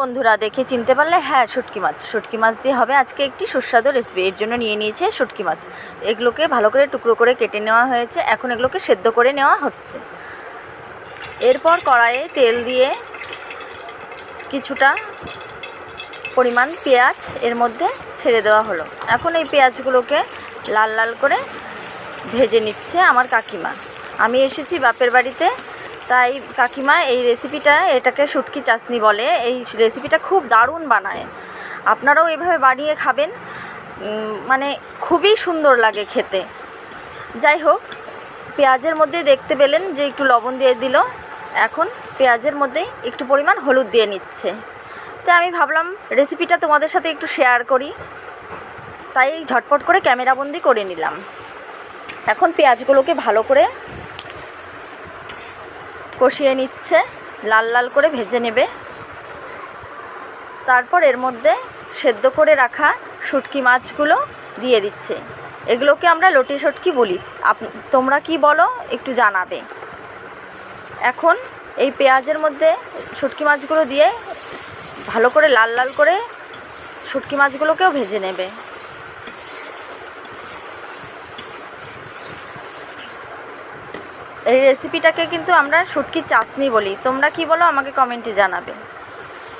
বন্ধুরা দেখে চিনতে পারলে হ্যাঁ শুটকি মাছ। শুটকি মাছ দিয়ে হবে আজকে একটি সুস্বাদু রেসিপি এর জন্য নিয়ে নিয়েছে শুটকি মাছ। এগুলোকে ভালো করে টুকরো করে কেটে নেওয়া হয়েছে। এখন এগুলোকে সেদ্ধ করে নেওয়া হচ্ছে। এরপর কড়াইয়ে তেল দিয়ে কিছুটা পরিমাণ পেঁয়াজ এর মধ্যে ছেড়ে দেওয়া হলো। এখন এই পেঁয়াজগুলোকে লাল লাল করে ভেজে নিচ্ছে আমার কাকিমা। আমি এসেছি বাপের বাড়িতে। তাই কাকিমা এই রেসিপিটা এটাকে শুটকি চাশনি বলে। এই রেসিপিটা খুব দারুণ বানায়। আপনারাও এভাবে বানিয়ে খাবেন। মানে খুবই সুন্দর লাগে খেতে। যাই হোক, পেঁয়াজের মধ্যে দেখতে পেলেন যে একটু লবণ দিয়ে দিল। এখন পেঁয়াজের মধ্যেই একটু পরিমাণ হলুদ দিয়ে নিচ্ছে। তাই আমি ভাবলাম রেসিপিটা তোমাদের সাথে একটু শেয়ার করি। তাই ঝটপট করে ক্যামেরাবন্দি করে নিলাম। এখন পেঁয়াজগুলোকে ভালো করে কষিয়ে নিচ্ছে, লাল লাল করে ভেজে নেবে। তারপর এর মধ্যে সেদ্ধ করে রাখা শুটকি মাছগুলো দিয়ে দিচ্ছে। এগুলোকে আমরা লটি শুটকি বলি। আপ তোমরা কি বলো, একটু জানাবে। এখন এই পেঁয়াজের মধ্যে শুটকি মাছগুলো দিয়ে ভালো করে লাল লাল করে শুটকি মাছগুলোকেও ভেজে নেবে। এই রেসিপিটাকে কিন্তু আমরা শুটকির চাশনি বলি। তোমরা কি বলো, আমাকে কমেন্টে জানাবে।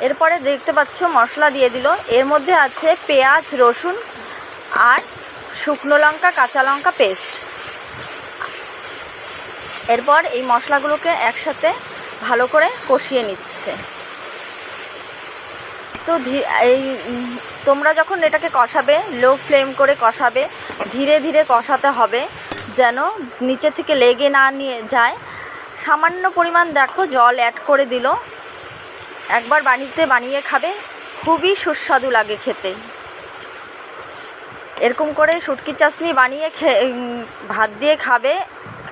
এরপরে দেখতে পাচ্ছ, মশলা দিয়ে দিল। এর মধ্যে আছে পেঁয়াজ, রসুন আর শুকনো লঙ্কা, কাঁচা লঙ্কা পেস্ট এরপর এই মশলাগুলোকে একসাথে ভালো করে কষিয়ে নিচ্ছে। তো এই তোমরা যখন এটাকে কষাবে লো ফ্লেম করে কষাবে, ধীরে ধীরে কষাতে হবে। যেন নিচে থেকে লেগে না নিয়ে যায়। সামান্য পরিমাণ দেখো জল অ্যাড করে দিল। একবার বাড়িতে বানিয়ে খাবে, খুবই সুস্বাদু লাগে খেতে। এরকম করে শুটকির চাশনি বানিয়ে ভাত দিয়ে খাবে,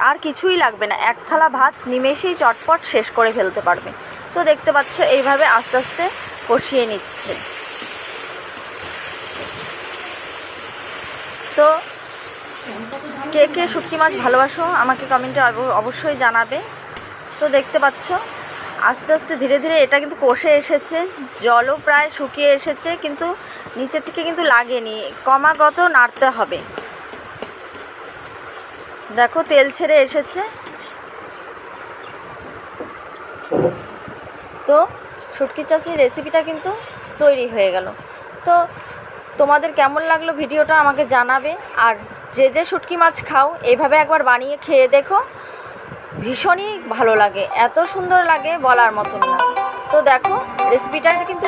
আর কিছুই লাগবে না। এক থালা ভাত নিমেষেই চটপট শেষ করে ফেলতে পারবে। তো দেখতে পাচ্ছ, এইভাবে আস্তে আস্তে কষিয়ে নিচ্ছে। তো কে কে শুটকি মাছ ভালোবাসো, আমাকে কমেন্টে অবশ্যই জানাবে। তো দেখতে পাচ্ছ, আস্তে আস্তে ধীরে ধীরে এটা কিন্তু কষে এসেছে, জলও প্রায় শুকিয়ে এসেছে, কিন্তু নিচের থেকে কিন্তু লাগেনি কমাগত নাড়তে হবে। দেখো, তেল ছেড়ে এসেছে। তো শুটকি চাশনি রেসিপিটা কিন্তু তৈরি হয়ে গেল। তো তোমাদের কেমন লাগল ভিডিওটা আমাকে জানাবে, আর যে যে শুটকি মাছ খাও, এভাবে একবার বানিয়ে খেয়ে দেখো। ভীষণই ভালো লাগে, এত সুন্দর লাগে বলার মতন না। তো দেখো রেসিপিটা কিন্তু